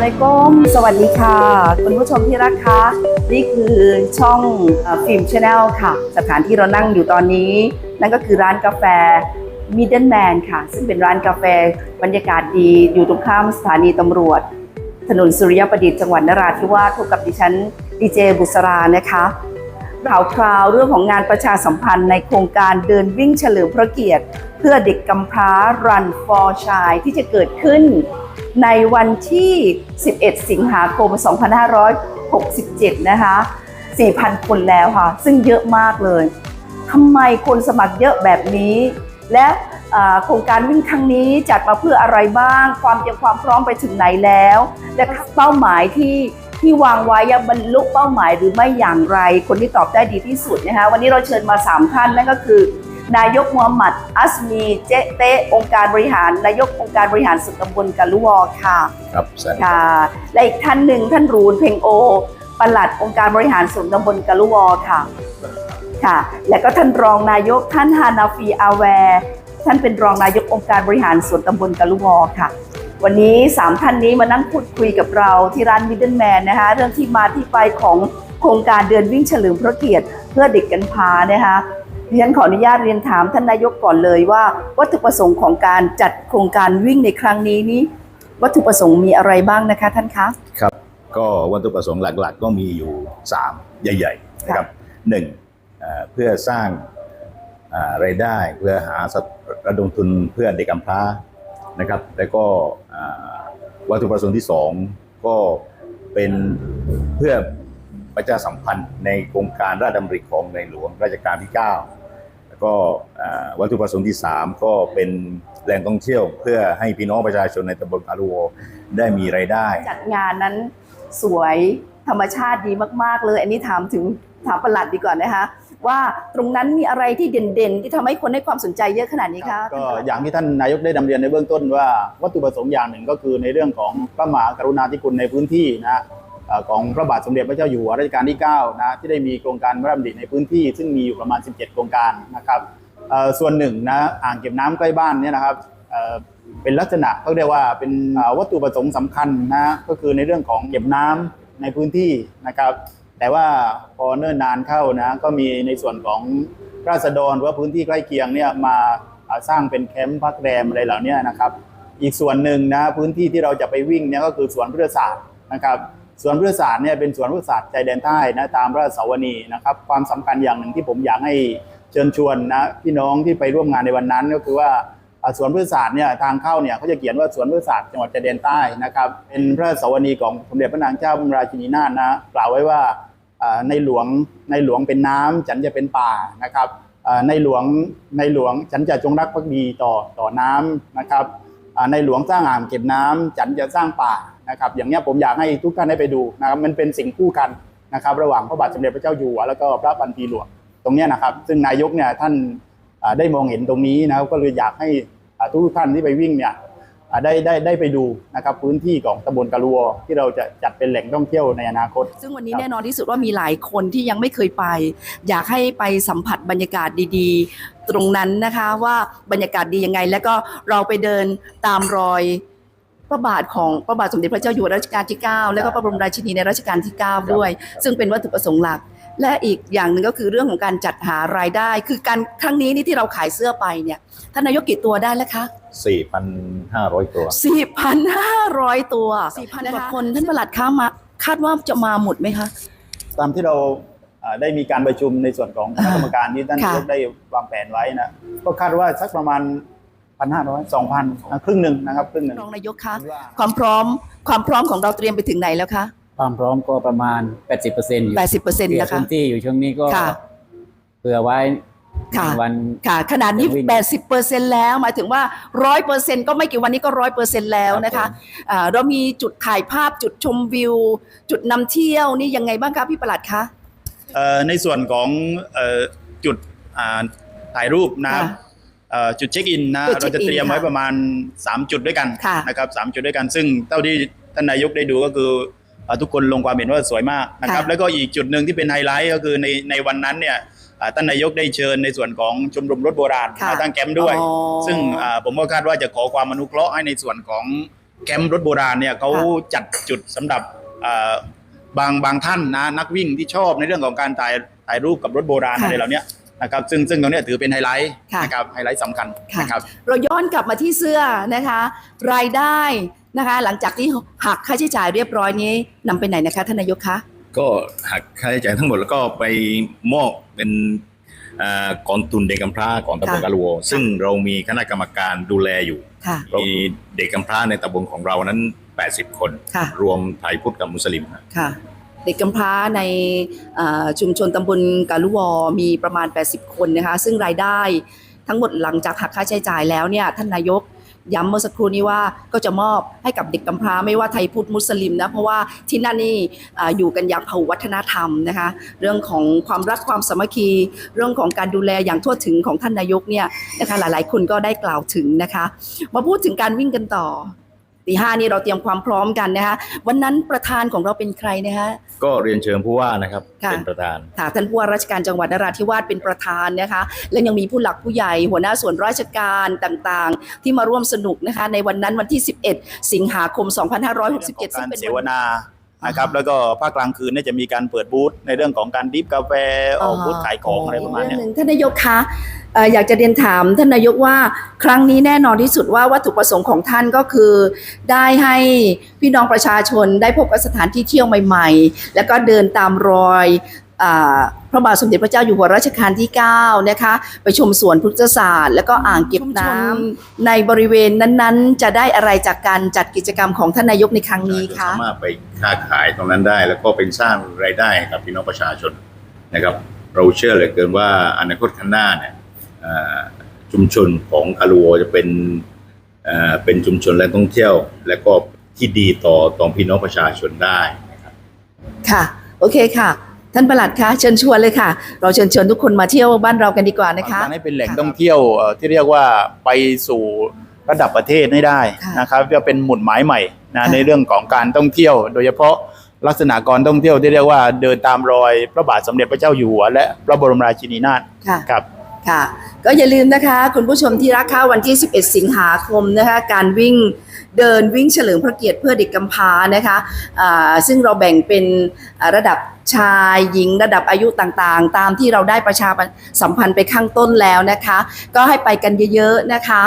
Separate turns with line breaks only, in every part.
อะลัยกุมสวัสดีค่ะ คุณผู้ชมที่รักคะนี่คือช่องฟิล์มชาแนลค่ะ สถานที่เรานั่งอยู่ตอนนี้ นั่นก็คือร้านกาแฟมิดเดิลแมนค่ะ ซึ่งเป็นร้านกาแฟบรรยากาศดีอยู่ตรงข้ามสถานีตำรวจ ถนนสุริยประดิษฐ์จังหวัดนราธิวาสพบกับดิฉันดีเจบุษรานะคะ ข่าวคราวเรื่องของงานประชาสัมพันธ์ในโครงการเดินวิ่งเฉลิมพระเกียรติ เพื่อเด็กกำพร้า Run for Child ที่จะเกิดขึ้น ในวันที่ 11 สิงหาคม 2567 นะคะ 4,000 คนแล้วค่ะ ซึ่งเยอะมากเลยทำไมคนสมัครเยอะแบบนี้ และโครงการวิ่งครั้งนี้จัดมาเพื่ออะไรบ้าง ความเตรียมความพร้อมไปถึงไหนแล้ว และเป้าหมายที่ ที่วางไว้ยังบรรลุเป้าหมายหรือไม่อย่างไร คนที่ตอบได้ดีที่สุดนะคะวันนี้เราเชิญมา 3 ท่านนั่นก็คือ นายกมูฮัมหมัด อัสมี เจเตะองค์การบริหาร นายกองค์การบริหารส่วนตำบลกะลุวอค่ะ
ครับสวัสดีครับ
ค่ะ และอีกท่านหนึ่งท่านรูนเพ็งโอปลัดองค์การบริหารส่วนตำบลกะลุวอค่ะค่ะ และก็ท่านรองนายกท่านฮานาฟีอาแวร์ท่านเป็นรองนายกองค์การบริหารส่วนตำบลกะลุวอค่ะ วันนี้สามท่านนี้มานั่งพูดคุยกับเราที่ร้านมิดเดิลแมนนะคะเรื่องที่มาที่ไปของโครงการเดินวิ่งเฉลิมพระเกียรติเพื่อเด็กกันพานะคะดิฉันขออนุญาตเรียนถามท่านนายกก่อนเลยว่า วัตถุประสงค์ของการจัดโครงการวิ่งในครั้งนี้นี้วัตถุประสงค์มีอะไรบ้างนะคะ ท่านคะ
ครับ ก็วัตถุประสงค์หลักๆ ก็มีอยู่ 3 ใหญ่ๆนะครับหนึ่งเพื่อสร้างรายได้เพื่อหาระดมทุนเพื่อเด็กกำพร้า นะครับแล้วก็วัตถุประสงค์ที่ 2 ก็เป็นเพื่อประชาสัมพันธ์ในโครงการราชดำริของในหลวงรัชกาลที่ 9 แล้วก็วัตถุประสงค์ที่ 3 ก็เป็นแหล่งท่องเที่ยว เพื่อให้พี่น้องประชาชนในตำบลอารุโวได้มีรายได้
จัดงานนั้นสวยธรรมชาติดีมาก ๆ เลย อันนี้ถามถึงถามประหลัดดีกว่านะคะ ว่าตรงนั้นมีอะไรที่เด่นๆ ที่ทำให้คนให้ความสนใจเยอะขนาดนี้คะ
ก็อย่างที่ท่านนายกได้นำเรียนในเบื้องต้นว่าวัตถุประสงค์อย่างหนึ่งก็คือในเรื่องของพระมหากรุณาธิคุณในพื้นที่นะเอ่อของพระบาทสมเด็จพระเจ้าอยู่หัวรัชกาลที่9นะที่ได้มีโครงการพระราชดำริในพื้นที่ซึ่งมีอยู่ประมาณ 17 โครงการนะครับเอ่อส่วนหนึ่งนะอ่างเก็บน้ำใกล้บ้านเนี่ยนะครับเอ่อเป็นลักษณะเขาเรียกว่าเป็นเอ่อวัตถุประสงค์สำคัญนะก็คือในเรื่องของเก็บน้ำในพื้นที่นะครับ แต่ว่าพอเนิ่นนานเข้านะก็มีในส่วนของราษฎรหรือว่าพื้นที่ใกล้เคียงเนี่ยมาสร้างเป็นแคมป์พักแรมอะไรเหล่านี้นะครับอีกส่วนหนึ่งนะพื้นที่ที่เราจะไปวิ่งเนี่ยก็คือสวนพฤกษศาสตร์นะครับสวนพฤกษศาสตร์เนี่ยเป็นสวนพฤกษศาสตร์ใจแดนใต้นะตามพระราชสวนีนะครับความสำคัญอย่างหนึ่งที่ผมอยากให้เชิญชวนนะพี่น้องที่ไปร่วมงานในวันนั้น ก็คือว่าสวนพฤกษศาสตร์เนี่ยทางเข้าเนี่ยเขาจะเขียนว่าสวนพฤกษศาสตร์จังหวัดชายแดนใต้นะครับเป็นพระสวนีของสมเด็จพระนางเจ้าพระรมราชินีนาถนะกล่าวไว้ว่า ในหลวงในหลวงเป็นน้ำฉันจะเป็นป่านะครับในหลวงในหลวงฉันจะจงรักภักดีต่อต่อน้ำนะครับในหลวงสร้างอ่างเก็บน้ำฉันจะสร้างป่านะครับอย่างนี้ผมอยากให้ทุกท่านได้ไปดูนะครับมันเป็นสิ่งคู่กันนะครับ ระหว่างพระบาทสมเด็จพระเจ้าอยู่หัวแล้วก็พระบัณฑีหลวงตรงนี้นะครับ ซึ่งนายกเนี่ยท่านได้มองเห็นตรงนี้นะครับก็เลยอยากให้ทุกท่านที่ไปวิ่งเนี่ย ได้ได้ได้ไปดูนะครับพื้นที่ของตำบลกะลัวที่เราจะจัดเป็นแหล่งท่องเที่ยวในอนาคต
ซึ่งวันนี้แน่นอนที่สุดว่ามีหลายคนที่ยังไม่เคยไป อยากให้ไปสัมผัสบรรยากาศดีๆ ตรงนั้นนะคะว่าบรรยากาศดียังไง แล้วก็เราไปเดินตามรอยพระบาทของพระบาทสมเด็จพระเจ้าอยู่หัวรัชกาลที่ 9 แล้วก็พระบรมราชินีในรัชกาลที่ 9 ด้วย ซึ่งเป็นวัตถุประสงค์หลัก และอีกอย่างหนึ่งก็คือเรื่องของการจัดหารายได้ คือการครั้งนี้นี่ที่เราขายเสื้อไปเนี่ยท่านนายกกี่ตัวได้แล้วคะ
4,500 ตัว
4,500 ตัว 4,000กว่าคนท่านประหลัดคะมาคาดว่าจะมาหมดไหมคะ
ตามที่เราอ่าได้มีการประชุมในส่วนของคณะกรรมการที่ท่าน
ค่ะ
นายกได้วางแผนไว้นะ ก็คาดว่าสักประมาณพันห้าร้อยสองพันครึ่งหนึ่งนะครับครึ่งหนึ่ง
รองนายกคะความพร้อมความพร้อมของเราเตรียมไปถึงไหนแล้วคะ
ความพร้อมก็ประมาณ 80%อยู่
80%นะคะ
พื้นที่อยู่ช่วงนี้ก็
ค่ะ
เผื่อไว้
ค่ะ
วัน
ค่ะขนาดนี้
จะวิ่ง
80%แล้วหมายถึงว่า100%ก็ไม่กี่วันนี้ก็100%แล้วนะ
ครั
คะ
บผม
อ่าเรามีจุดถ่ายภาพจุดชมวิว จุดนำเที่ยวนี่ยังไงบ้างคะพี่ประหลัดคะ
เอ่อในส่วนของเอ่อจุดอ่าถ่ายรูปนะ
ค่ะ
เอ่อจุดเช็คอินนะ
จุดเช็
เรา
คอิน
จะเตรียมไว้
ค่ะ
ประมาณ 3 จุดด้วยกัน
ค่ะ
นะครับสามจุดด้วยกัน ซึ่งเท่าที่ท่านนายกได้ดูก็คือเอ่อทุกคนลงความเห็นว่าสวยมากนะครับ
ค่ะ
แล้วก็อีกจุดหนึ่งที่เป็นไฮไลท์ก็คือในในวันนั้นเนี่ยอ่า ท่านนายกได้เชิญในส่วนของชมรมรถโบราณ
ค่ะ
มาตั้งแคมป์ด้วย
อ๋อ
ซึ่งอ่าผมก็คาดว่าจะขอความอนุเคราะห์ให้ในส่วนของแคมป์รถโบราณเนี่ยเขา
ค่ะ
จัดจุดสำหรับเอ่อบางบางท่านนะนักวิ่งที่ชอบในเรื่องของการถ่ายถ่ายรูปกับรถโบราณ
ค่ะ
อะไรเหล่านี้นะครับซึ่งซึ่งตรงเนี้ยถือเป็นไฮไลท์
ค่ะ
นะครับไฮไลท์สำคัญ
ค่ะ
นะครับ
เราย้อนกลับมาที่เสื้อนะคะ รายได้นะคะ หลังจากที่หักค่าใช้จ่ายเรียบร้อยนี้นำไปไหนนะคะท่านนายกคะ
ก็หักค่าใช้จ่ายทั้งหมดแล้วก็ไปมอบเป็นเอ่อกองทุนเด็กกำพร้าของตำบล
ค่ะ
กาลัวซึ่งเรามีคณะกรรมการดูแลอยู่
ค่ะ
มีเด็กกำพร้าในตำบลของเรานั้น 80 คน
ค่ะ
รวมไทยพุทธกับมุสลิมนะ
ค่ะเด็กกำพร้าในเอ่อชุมชนตำบลกาลุวอมีประมาณ 80 คนนะคะ ซึ่งรายได้ทั้งหมดหลังจากหักค่าใช้จ่ายแล้วเนี่ยท่านนายก ย้ำเมื่อสักครู่นี้ว่าก็จะมอบให้กับเด็กกำพร้าไม่ว่าไทยพุทธมุสลิมนะเพราะว่าที่นั่นนี่อาอยู่กันอย่างพหุวัฒนธรรมนะคะเรื่องของความรักความสามัคคี เรื่องของการดูแลอย่างทั่วถึงของท่านนายกเนี่ยนะคะหลายๆ คนก็ได้กล่าวถึงนะคะมาพูดถึงการวิ่งกันต่อ ตีห้านี่เราเตรียมความพร้อมกันนะคะวันนั้นประธานของเราเป็นใครนะคะ
ก็เรียนเชิญผู้ว่านะครับ
ค่ะ
เป็นประธาน
ค่ะท่านผู้ว่าราชการจังหวัดนราธิวาสเป็นประธานนะคะ และยังมีผู้หลักผู้ใหญ่หัวหน้าส่วนราชการต่างๆ ที่มาร่วมสนุกนะคะ ในวันนั้นวันที่ 11 สิงหาคม 2567ซึ่
กางร
เป็น
เส
วั
วนนา นะครับแล้วก็ภาคกลางคืนเนี่ยจะมีการเปิดบูธในเรื่องของการดริฟกาแฟออกบูธขายของอะไรประมาณเนี้ย
เรื่องหนึ่งท่านนายกคะเอ่ออยากจะเรียนถามท่านนายกว่าครั้งนี้แน่นอนที่สุดว่าวัตถุประสงค์ของท่านก็คือ ได้ให้พี่น้องประชาชนได้พบกับสถานที่เที่ยวใหม่ ๆ แล้วก็เดินตามรอยอา พระบาทสมเด็จพระเจ้าอยู่หัวรัชกาลที่9นะคะไปชมสวนพฤกษศาสตร์ แล้วก็อ่างเก็บน้ำในบริเวณนั้นๆ จะได้อะไรจากการจัดกิจกรรมของท่านนายกในครั้งนี้คะ
สามารถไปค้าขายตรงนั้นได้ แล้วก็เป็นสร้างรายได้ให้กับพี่น้องประชาชนนะครับ เราเชื่อเหลือเกินว่าอนาคตข้างหน้าเนี่ยเอ่อชุมชนของคารัวจะเป็นเอ่อเป็นชุมชนแหล่งท่องเที่ยว และก็ที่ดีต่อต่อพี่น้องประชาชนได้นะครับ
ค่ะโอเคค่ะ ท่านประหลัดคะเชิญชวนเลยค่ะ เราเชิญชวนทุกคนมาเที่ยวบ้านเรากันดีกว่านะคะ
การให้เป็นแหล่งท่องเที่ยวเอ่อที่เรียกว่าไปสู่ระดับประเทศให้ได้
ค่ะ
นะครับจะเป็นหมุดหมายใหม่นะ
ค่ะ
ในเรื่องของการท่องเที่ยว โดยเฉพาะลักษณะการท่องเที่ยวที่เรียกว่าเดินตามรอยพระบาทสมเด็จพระเจ้าอยู่หัวและพระบรมราชินีนาถ
ค่ะ
ครับ
ค่ะ ก็อย่าลืมนะคะ คุณผู้ชมที่รักค่ะวันที่ 11 สิงหาคมนะคะ การวิ่ง เดินวิ่งเฉลิมพระเกียรติเพื่อเด็กกำพร้านะคะซึ่งเราแบ่งเป็นระดับชายหญิงระดับอายุต่างๆ ตามที่เราได้ประชาสัมพันธ์ไปข้างต้นแล้วนะคะ ก็ให้ไปกันเยอะๆนะคะ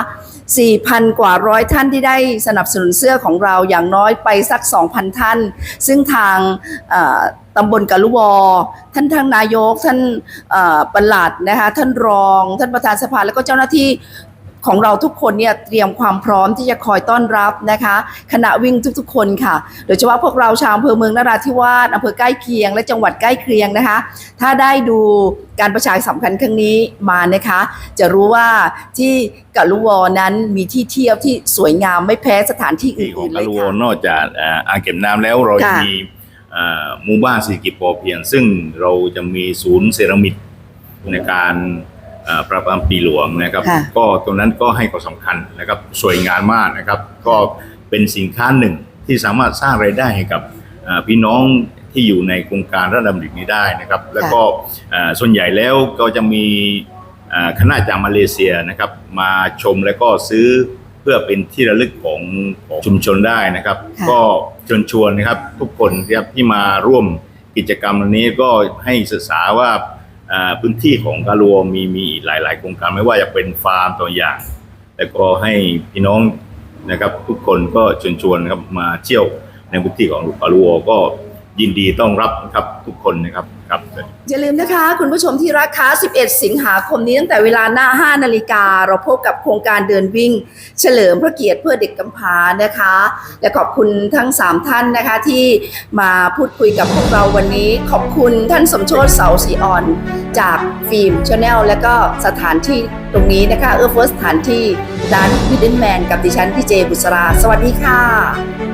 4,000 กว่าร้อยท่านที่ได้สนับสนุนเสื้อของเราอย่างน้อยไปสัก 2,000 ท่าน ซึ่งทางตำบลกะลุวอ ท่านทางนายก ท่านเอ่อปลัดนะคะ ท่านรอง ท่านประธานสภา แล้วก็เจ้าหน้าที่ ของเราทุกคนเนี่ยเตรียมความพร้อมที่จะคอยต้อนรับนะคะขณะวิ่งทุกๆ คนค่ะ โดยเฉพาะพวกเราชาวอำเภอเมืองนราธิวาสอำเภอใกล้เคียง และจังหวัดใกล้เคียงนะคะ ถ้าได้ดูการประชาสัมพันธ์ครั้งนี้มานะคะ จะรู้ว่าที่กะลุวอนั้นมีที่เที่ยวที่สวยงามไม่แพ้สถานที่
อื่
นๆเล
กายลัว
ค่ะ
นอกจากอ่างเก็บน้ำแล้วเรายังมีหมู่บ้านเศรษฐกิจพอเพียง ซึ่งเราจะมีศูนย์เซรามิกในการ เอ่อประปามปีหลวงนะครับ
ค่ะ
ก็ตรงนั้นก็ให้ความสำคัญนะครับสวยงามมากนะครับ ก็เป็นสินค้าหนึ่งที่สามารถสร้างรายได้ให้กับเอ่อพี่น้องที่อยู่ในโครงการระดับหนึ่งนี้ได้นะครับ แล้วก็เอ่อส่วนใหญ่แล้วก็จะมีเอ่อคณะจากมาเลเซียนะครับ มาชมแล้วก็ซื้อเพื่อเป็นที่ระลึกของของชุมชนได้นะครับ
ค่ะ
ก็เชิญชวนนะครับทุกคนนะครับที่มาร่วมกิจกรรมวันนี้ก็ให้ศึกษาว่าอ่า พื้นที่ของกาลัวมีมีหลาย ๆ โครงการไม่ว่าจะเป็นฟาร์มตัวอย่างแล้วก็ให้พี่น้องนะครับทุกคนก็ชวนชวนครับมาเที่ยวในพื้นที่ของกาลัวก็ ยินดีต้อนรับนะครับทุกคนนะครับครับ
อย่าลืมนะคะ คุณผู้ชมที่รักคะ11 สิงหาคมนี้ตั้งแต่เวลาหน้า 5 นาฬิกา เราพบกับโครงการเดินวิ่ง เฉลิมพระเกียรติเพื่อเด็กกำพร้านะคะ และขอบคุณทั้ง 3 ท่านนะคะที่มาพูดคุยกับพวกเราวันนี้ ขอบคุณท่านสมโชติเสาสีอ่อน จากฟิล์มชาแนลและก็สถานที่ตรงนี้นะคะ เอื้อเฟื้อสถานที่ร้านวิดเดนแมนกับดิฉันพี่เจบุษรา สวัสดีค่ะ